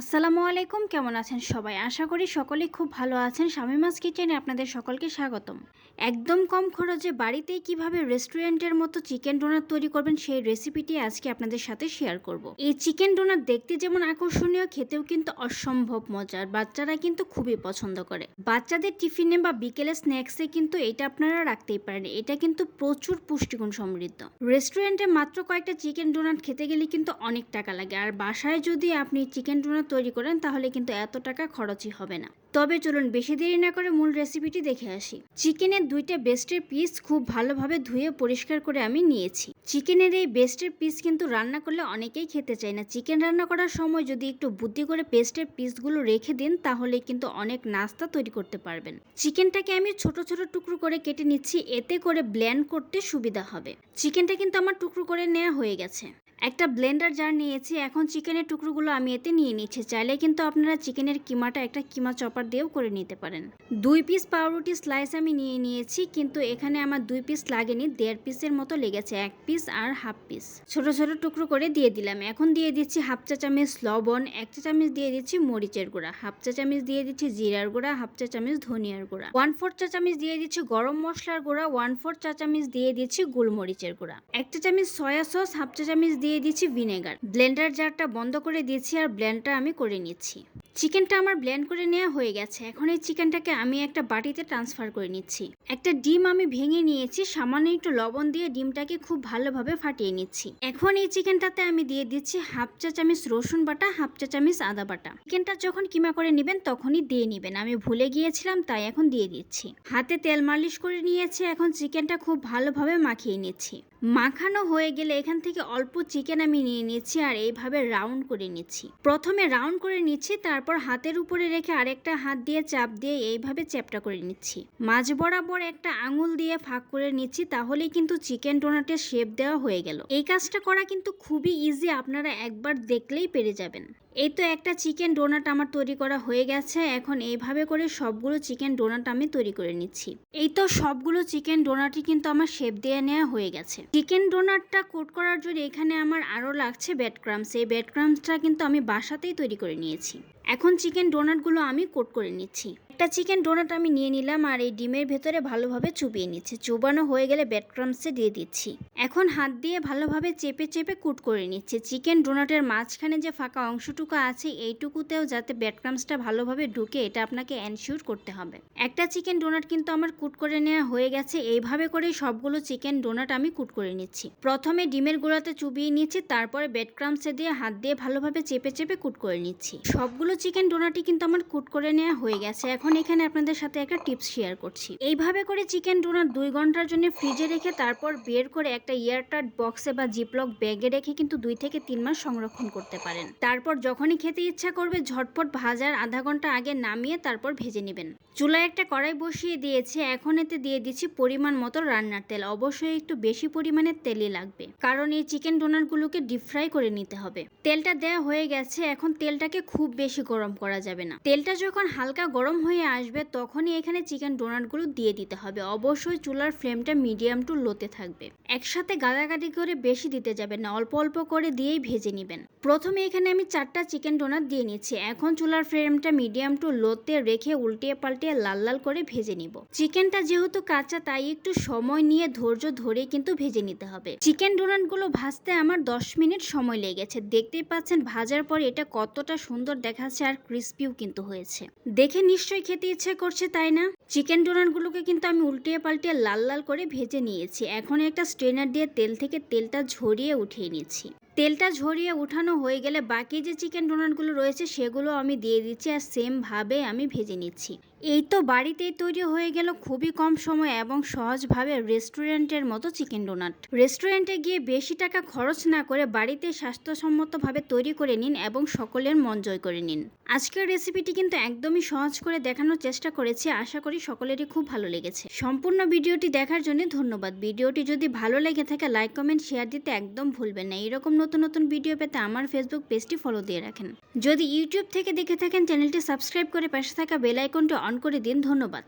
আসসালামু আলাইকুম, কেমন আছেন সবাই? আশা করি সকলেই খুব ভালো আছেন। শামিমাস কিচেনে আপনাদের সকলকে স্বাগতম। একদম কম খরচে বাড়িতেই কীভাবে রেস্টুরেন্টের মতো চিকেন ডোনার তৈরি করবেন সেই রেসিপিটি আজকে আপনাদের সাথে শেয়ার করব। এই চিকেন ডোনার দেখতে যেমন আকর্ষণীয়, খেতেও কিন্তু অসম্ভব মজার। বাচ্চারা কিন্তু খুবই পছন্দ করে। বাচ্চাদের টিফিনে বা বিকেলে স্ন্যাক্সে কিন্তু এটা আপনারা রাখতেই পারেন। এটা কিন্তু প্রচুর পুষ্টিগুণ সমৃদ্ধ। রেস্টুরেন্টে মাত্র কয়েকটা চিকেন ডোনাট খেতে গেলে কিন্তু অনেক টাকা লাগে। আর বাসায় যদি আপনি চিকেন ডোনাট তৈরি করেন, তাহলে কিন্তু এত টাকা খরচই হবে না। তবে চলুন বেশি দেরি না করে মূল রেসিপিটি দেখে আসি। চিকেনের দুইটা বেস্টের পিস খুব ভালোভাবে ধুয়ে পরিষ্কার করে আমি নিয়েছি। চিকেনের এই বেস্টের পিস কিন্তু রান্না করলে অনেকেই খেতে চায় না। চিকেন রান্না করার সময় যদি একটু বুদ্ধি করে পেস্টের পিসগুলো রেখে দিন, তাহলে কিন্তু অনেক নাস্তা তৈরি করতে পারবেন। চিকেনটাকে আমি ছোট ছোট টুকরো করে কেটে নিচ্ছি, এতে করে ব্ল্যান্ড করতে সুবিধা হবে। চিকেনটা কিন্তু আমার টুকরো করে নেওয়া হয়ে গেছে। একটা ব্লেন্ডার জার নিয়েছি, এখন চিকেনের টুকরোগুলো আমি এতে নিয়ে নিচ্ছি। চাইলে কিন্তু আপনারা চিকেনের কিমাটা একটা কিমা চপার দিয়েও করে নিতে পারেন। দুই পিস পাউরুটি স্লাইস আমি নিয়ে নিয়েছি, কিন্তু এখানে আমার দুই পিস লাগেনি, দেড় পিসের মতো লেগেছে, এক পিস আর হাফ পিস ছোট ছোট টুকরো করে দিয়ে দিলাম। এখন দিয়ে দিচ্ছি হাফ চা চামচ লবণ, এক চা চামচ দিয়ে দিচ্ছি মরিচের গুঁড়া হাফ চা চামচ দিয়ে দিচ্ছি জিরার গুঁড়া হাফ চা চামচ ধনিয়ার গুঁড়া। ওয়ান ফোর চা চামচ দিয়ে দিচ্ছি গরম মশলার গুঁড়া ওয়ান ফোর চা চামচ দিয়ে দিচ্ছি গোলমরিচের গুঁড়া। এক চা চামচ সয়া সস হাফ চা চামচ দিয়ে দিচ্ছি ভিনেগার। ব্লেন্ডার জারটা বন্ধ করে দিয়েছি আর ব্লেন্ডটা আমি করে নিচ্ছি। চিকেনটা আমার ব্লেন্ড করে নেওয়া হয়ে গেছে। এখন এই চিকেনটাকে আমি একটা বাটিতে ট্রান্সফার করে নিচ্ছি। একটা ডিম আমি ভেঙে নিয়েছি, সামান্য একটু লবণ দিয়ে ডিমটাকে খুব ভালোভাবে ফাটিয়ে নিচ্ছি। এখন এই চিকেনটাতে আমি দিয়ে দিচ্ছি হাফ চা চামচ রসুন বাটা, হাফ চা চামচ আদা বাটা। চিকেনটা যখন কিমা করে নেবেন তখনই দিয়ে নেবেন। আমি ভুলে গিয়েছিলাম, তাই এখন দিয়ে দিচ্ছি। হাতে তেল মালিশ করে নিয়েছি। এখন চিকেনটা খুব ভালোভাবে মাখিয়ে নিচ্ছি। মাখানো হয়ে গেলে এখান থেকে অল্প চিকেন আমি নিয়ে নিচ্ছি আর এইভাবে রাউন্ড করে নিচ্ছি। প্রথমে রাউন্ড করে নিচ্ছি, তারপর হাতের উপরে রেখে আরেকটা হাত দিয়ে চাপ দিয়ে এইভাবে চ্যাপটা করে নিচ্ছি। মাঝ বরাবর একটা আঙুল দিয়ে ফাঁক করে নিচ্ছি, তাহলেই কিন্তু চিকেন ডোনাটের শেপ দেওয়া হয়ে গেল। এই কাজটা করা কিন্তু খুবই ইজি আপনারা একবার দেখলেই পেরে যাবেন। এই তো একটা চিকেন ডোনাট আমার তৈরি করা হয়ে গেছে, এখন এইভাবে করে সবগুলো চিকেন ডোনাট আমি তৈরি করে নিচ্ছি। এই তো সবগুলো চিকেন ডোনাটই কিন্তু আমার শেপ দিয়ে নেওয়া হয়ে গেছে। চিকেন ডোনাটটা কোট করার জন্য এখানে আমার আরও লাগছে ব্যাড ক্রামস এই ব্যাড ক্রামসটা কিন্তু আমি বাসাতেই তৈরি করে নিয়েছি। এখন চিকেন ডোনাটগুলো আমি কোট করে নিচ্ছি। একটা চিকেন ডোনাট আমি নিয়ে নিলাম আর এই ডিমের ভেতরে ভালোভাবে চুবিয়ে নিচ্ছি। চুবানো হয়ে গেলে ব্যাড ক্রামসে দিয়ে দিচ্ছি। এখন হাত দিয়ে ভালোভাবে চেপে চেপে কুট করে নিচ্ছি। চিকেন ডোনাটের মাঝখানে যে ফাঁকা অংশটুকু আছে, এইটুকুতেও যাতে ব্যাড ক্রামসটা ভালোভাবে ঢুকে, এটা আপনাকে এনশিওর করতে হবে। একটা চিকেন ডোনাট কিন্তু আমার কুট করে নেওয়া হয়ে গেছে। এইভাবে করে সবগুলো চিকেন ডোনাট আমি কুট করে নিচ্ছি। প্রথমে ডিমের গোড়াতে চুবিয়ে নিচ্ছি, তারপরে ব্যাড ক্রামসে দিয়ে হাত দিয়ে ভালোভাবে চেপে চেপে কুট করে নিচ্ছি। সবগুলো চিকেন ডোনাটই কিন্তু আমার কুট করে নেওয়া হয়ে গেছে। এখন এখানে আপনাদের সাথে একটা টিপস শেয়ার করছি। এইভাবে করে চিকেন ডোনাট দুই ঘণ্টার জন্য ফ্রিজে রেখে তারপর বের করে একটা ইয়ারটাট বক্সে বা জিপলক ব্যাগে রেখে কিন্তু দুই থেকে তিন মাস সংরক্ষণ করতে পারেন। তারপর যখনই খেতে ইচ্ছা করবে ঝটপট ভাজার আধা ঘণ্টা আগে নামিয়ে তারপর ভেজে নেবেন। চুলায় একটা কড়াই বসিয়ে দিয়েছে। এখন এতে দিয়ে দিচ্ছি পরিমাণ মতো রান্নার তেল। অবশ্যই একটু বেশি পরিমাণে তেলই লাগবে, কারণ এই চিকেন ডোনাটগুলোকে ডিপ ফ্রাই করে নিতে হবে। তেলটা দেওয়া হয়ে গেছে। এখন তেলটাকে খুব বেশি গরম করা যাবে না। তেলটা যখন হালকা গরম হয়ে আসবে, তখনই এখানে চিকেন ডোনাটগুলো দিয়ে দিতে হবে। অবশ্যই চুলার ফ্লেমটা মিডিয়াম টু লোতে থাকবে। একসাথে গাদাগাদি করে বেশি দিতে যাবে না, অল্প অল্প করে দিয়েই ভেজে নেবেন। প্রথমে এখানে আমি চারটা চিকেন ডোনাট দিয়ে নিচ্ছি। এখন চুলার ফ্লেমটা মিডিয়াম টু লোতে রেখে উল্টিয়ে পাল্টিয়ে লাল লাল করে ভেজে নিব। চিকেনটা যেহেতু কাঁচা, তাই একটু সময় নিয়ে ধৈর্য ধরে কিন্তু ভেজে নিতে হবে। চিকেন ডোনাটগুলো ভাজতে আমার দশ মিনিট সময় লেগেছে। দেখতেই পাচ্ছেন ভাজার পর এটা কতটা সুন্দর দেখাচ্ছে। আর ক্রিস্পিও কিন্তু হয়েছে। দেখে নিশ্চয়ই খেতে ইচ্ছে করছে, তাই না? চিকেন ডোনাটগুলোকে কিন্তু আমি উল্টিয়ে পাল্টিয়ে লাল লাল করে ভেজে নিয়েছি। এখন একটা স্ট্রেনার দিয়ে তেল থেকে তেলটা ঝরিয়ে উঠিয়ে নিচ্ছি। তেলটা ঝরিয়ে উঠানো হয়ে গেলে বাকি যে চিকেন ডোনাটগুলো রয়েছে সেগুলো আমি দিয়ে দিচ্ছি আর সেমভাবে আমি ভেজে নিচ্ছি। এই তো বাড়িতেই তৈরি হয়ে গেল খুবই কম সময় এবং সহজভাবে রেস্টুরেন্টের মতো চিকেন ডোনাট। রেস্টুরেন্টে গিয়ে বেশি টাকা খরচ না করে বাড়িতে স্বাস্থ্যসম্মতভাবে তৈরি করে নিন এবং সকলের মন জয় করে নিন। আজকের রেসিপিটি কিন্তু একদমই সহজ করে দেখানোর চেষ্টা করেছি, আশা করি সকলেরই খুব ভালো লেগেছে। সম্পূর্ণ ভিডিওটি দেখার জন্য ধন্যবাদ। ভিডিওটি যদি ভালো লেগে থাকে, লাইক, কমেন্ট, শেয়ার দিতে একদম ভুলবেন না। এরকম নতুন নতুন ভিডিও পেতে আমার ফেসবুক পেজটি ফলো দিয়ে রাখেন। যদি ইউটিউব থেকে দেখে থাকেন, চ্যানেলটি সাবস্ক্রাইব করে পাশে থাকা বেল আইকনটি অন করে দিন ধন্যবাদ।